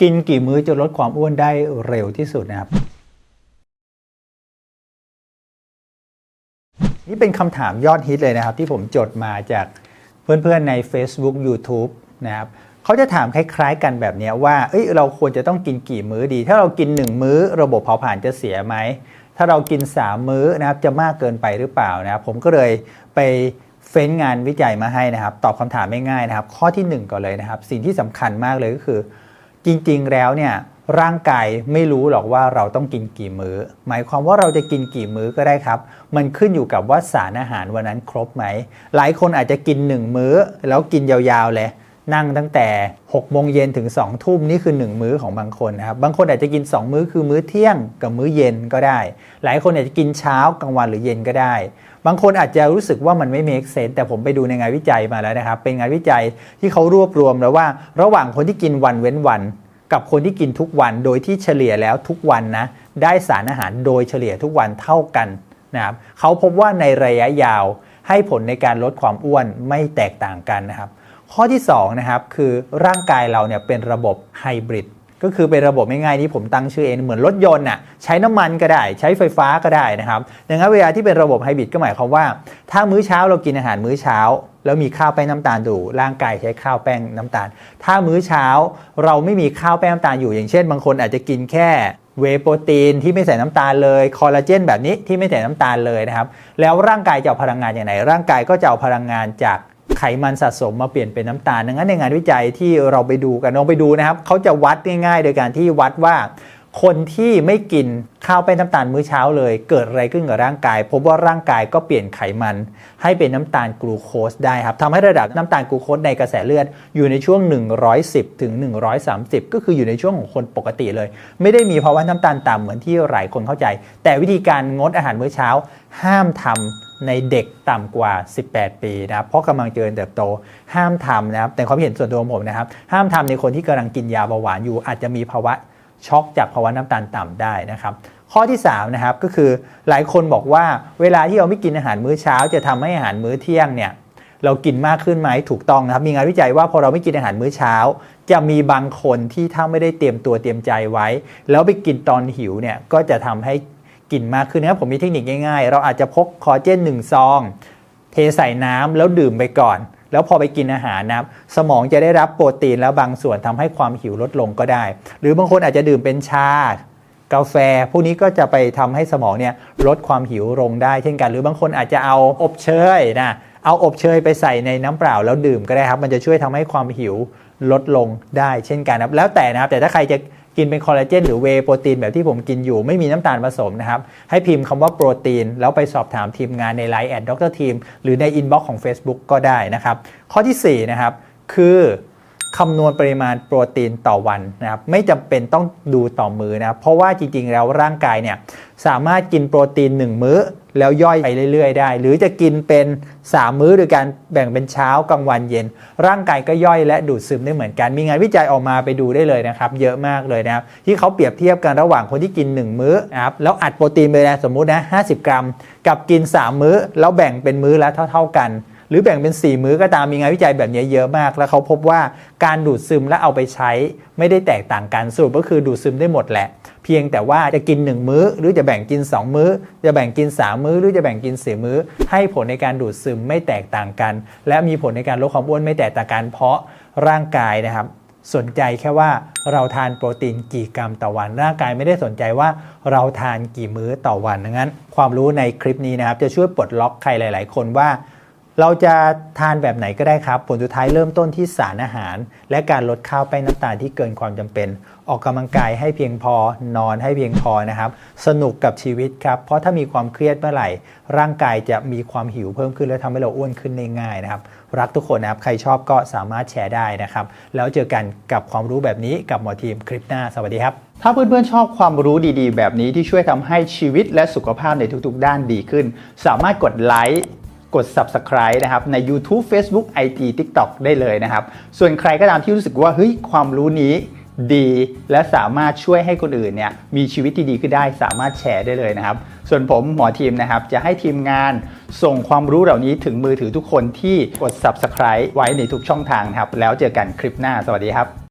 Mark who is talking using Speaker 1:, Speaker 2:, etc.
Speaker 1: กินกี่มื้อจะลดความอ้วนได้เร็วที่สุดนะครับ นี่เป็นคำถามยอดฮิตเลยนะครับ ที่ผมจดมาจากเพื่อนๆใน Facebook YouTube นะครับเขาจะถามคล้ายๆ กันแบบนี้ว่าเอ้ยเราควรจะต้องกินกี่มื้อดี ถ้าเรากิน 1 มื้อ ระบบเผาผลาญจะเสียไหม ถ้าเรากิน 3 มื้อนะครับจะมากเกินไปหรือเปล่านะครับผมก็เลยไปเฟ้นงานวิจัยมาให้นะครับ ตอบคำถามง่ายๆนะครับ ข้อทีหนึ่1 ก่อนเลยนะครับ สิ่งที่สำคัญมากเลยก็คือ จริงๆ แล้วเนี่ยร่างกายไม่รู้หรอกว่าเราต้องกินกี่มือ้อ หมายความว่าเราจะกินกี่มื้อก็ได้ครับ มันขึ้นอยู่กับว่าสารอาหารวันนั้นครบไหม หลายคนอาจจะกิน 1 มื้อ แล้วกินยาวๆเลย นั่งตั้งแต่6โมงเย็นถึง2ทุ่มนี่คือ 1 มื้อของบางคนนะครับ บางคนอาจจะกิน 2 มื้อคือมื้อเที่ยงกับมื้อเย็นก็ได้ หลายคนอาจจะกินเช้ากลางวันหรือเย็นก็ได้ บางคนอาจจะรู้สึกว่ามันไม่ make sense แต่ผมไปดูในงานวิจัยมาแล้วนะครับ เป็นงานวิจัยที่เขารวบรวมแล้วว่า ระหว่างคนที่กินวันเว้นวัน กับคนที่กินทุกวันโดยที่เฉลี่ยแล้วทุกวันนะได้สารอาหารโดยเฉลี่ยทุกวันเท่ากันนะครับเขาพบว่าในระยะยาวให้ผลในการลดความอ้วนไม่แตกต่างกันนะครับ ข้อที่2นะครับคือร่างกายเราเนี่ยเป็นระบบไฮบริดก็คือเป็นระบบง่ายๆที่ผมตั้งชื่อเองเหมือนรถยนต์น่ะใช้น้ำมันก็ได้ ใช้ไฟฟ้าก็ได้นะครับดังนั้นเวลาที่เป็นระบบไฮบริดก็หมายความว่า ถ้ามื้อเช้าเรากินอาหารมื้อเช้า แล้วมีข้าวแป้งน้ำตาลอยู่ร่างกายใช้ข้าวแป้งน้ำตาล ถ้ามื้อเช้าเราไม่มีข้าวแป้งน้ำตาลอยู่ อย่างเช่น บางคนอาจจะกินแค่เวโปรตีนที่ไม่ใส่น้ำตาลเลยคอลลาเจนแบบนี้ที่ไม่ใส่น้ำตาลเลยนะครับแล้วร่างกายจะเอาพลังงานอย่างไรร่างกายก็จะเอาพลังงานจาก ไขมันสะสมมาเปลี่ยนเป็นน้ำตาล ดังนั้นในงานวิจัยที่เราไปดูกันลองไปดูนะครับเขาจะวัดง่ายๆ โดยการที่วัดว่าคนที่ไม่กินข้าวแป้งน้ำตาลมื้อเช้าเลย เกิดอะไรขึ้นกับร่างกาย พบว่าร่างกายก็เปลี่ยนไขมัน ให้เป็นน้ำตาลกลูโคสได้ครับทำให้ระดับน้ำตาลกลูโคสในกระแสเลือดอยู่ในช่วง 110 ถึง 130 ก็คืออยู่ในช่วงของคนปกติเลย ไม่ได้มีภาวะน้ำตาลต่ำเหมือนที่หลายคนเข้าใจ แต่วิธีการงดอาหารมื้อเช้า ห้ามทำ ในเด็กต่ำกว่า 18 ปีนะครับเพราะกำลังเจริญเติบโตห้ามทำนะครับแต่ความเห็นส่วนตัวของผมนะครับ ห้ามทำในคนที่กำลังกินยาเบาหวานอยู่ อาจจะมีภาวะช็อกจากภาวะน้ำตาลต่ำได้นะครับข้อที่3นะครับก็คือหลายคนบอกว่าเวลาที่เราไม่กินอาหารมื้อเช้า จะทำให้อาหารมื้อเที่ยงเนี่ยเรากินมากขึ้นไหมถูกต้องนะครับ มีงานวิจัยว่าพอเราไม่กินอาหารมื้อเช้า จะมีบางคนที่ถ้าไม่ได้เตรียมตัวเตรียมใจไว้ แล้วไปกินตอนหิวเนี่ยก็จะทำให้ กลิ่นมากขึ้นนะครับผมมีเทคนิคง่ายๆ เราอาจจะพกคอเจนหนึ่งซองเทใส่น้ำแล้วดื่มไปก่อน แล้วพอไปกินอาหารนะสมองจะได้รับโปรตีนแล้วบางส่วนทำให้ความหิวลดลงก็ได้ หรือบางคนอาจจะดื่มเป็นชากาแฟ พวกนี้ก็จะไปทำให้สมองเนี่ยลดความหิวลงได้เช่นกัน หรือบางคนอาจจะเอาอบเชยนะเอาอบเชยไปใส่ในน้ำเปล่าแล้วดื่มก็ได้ครับ มันจะช่วยทำให้ความหิวลดลงได้เช่นกันครับแล้วแต่นะครับแต่ถ้าใครจะ กินเป็นคอลลาเจนหรือเวโปรตีนแบบที่ผมกินอยู่ไม่มีน้ำตาลผสมนะครับ ให้พิมพ์คำว่าโปรตีน แล้วไปสอบถามทีมงานใน Line แอดด็อกเตอร์ทีมหรือในอินบ็อกซ์ของ Facebook ก็ได้นะครับ ข้อทีสี่4นะครับคือ คำนวณปริมาณโปรตีนต่อวันนะครับไม่จำเป็นต้องดูต่อมือนะครับเพราะว่าจริงๆแล้วร่างกายเนี่ยสามารถกินโปรตีน 1 มื้อ แล้วย่อยไปเรื่อย ๆ ได้ หรือจะกินเป็น 3 มื้อโดยการแบ่งเป็นเช้ากลางวันเย็น ร่างกายก็ย่อยและดูดซึมได้เหมือนกัน มีงานวิจัยออกมาไปดูได้เลยนะครับ เยอะมากเลยนะครับ ที่เขาเปรียบเทียบกันระหว่างคนที่กิน 1 มื้อนะครับแล้วอัดโปรตีนไปนะสมมุตินะ50 กรัม กับกิน 3 มื้อ แล้วแบ่งเป็นมื้อละเท่า ๆกัน หรือแบ่งเป็น 4 มื้อก็ตามมีงานวิจัยแบบนี้เยอะมาก แล้วเขาพบว่าการดูดซึมและเอาไปใช้ไม่ได้แตกต่างกันสรุปก็คือดูดซึมได้หมดแหละ เพียงแต่ว่าจะกิน 1 มื้อ หรือจะแบ่งกิน 2 มื้อ จะแบ่งกิน 3 มื้อ หรือจะแบ่งกิน4มื้อ ให้ผลในการดูดซึมไม่แตกต่างกัน และมีผลในการลดความอ้วนไม่แตกต่างกัน เพราะร่างกายนะครับสนใจแค่ว่าเราทานโปรตีนกี่กรัมต่อวัน ร่างกายไม่ได้สนใจว่าเราทานกี่มื้อต่อวันดังนั้น ความรู้ในคลิปนี้นะครับจะช่วยปลดล็อกใครหลาย ๆ คนว่า เราจะทานแบบไหนก็ได้ครับ ผลสุดท้ายเริ่มต้นที่สารอาหาร และการลดข้าวแป้งน้ำตาลที่เกินความจำเป็น ออกกำลังกายให้เพียงพอนอนให้เพียงพอนะครับ สนุกกับชีวิตครับ เพราะถ้ามีความเครียดเมื่อไหร่ ร่างกายจะมีความหิวเพิ่มขึ้นและทำให้เราอ้วนขึ้นง่ายๆนะครับ รักทุกคนนะครับ ใครชอบก็สามารถแชร์ได้นะครับ แล้วเจอกันกับความรู้แบบนี้กับหมอทีมคลิปหน้า สวัสดีครับถ้าเพื่อนๆชอบความรู้ดีๆ แบบนี้ที่ช่วยทำให้ชีวิตและสุขภาพในทุกๆ ด้านดีขึ้น สามารถกดไลค์ กด Subscribe นะครับใน YouTube Facebook IG TikTok ได้เลยนะครับ ส่วนใครก็ตามที่รู้สึกว่าเฮ้ยความรู้นี้ดีและสามารถช่วยให้คนอื่นเนี่ยมีชีวิตที่ดีขึ้นได้สามารถแชร์ได้เลยนะครับ ส่วนผมหมอทีมนะครับ จะให้ทีมงานส่งความรู้เหล่านี้ถึงมือถือทุกคนที่กด Subscribe ไว้ในทุกช่องทางนะครับ แล้วเจอกันคลิปหน้าสวัสดีครับ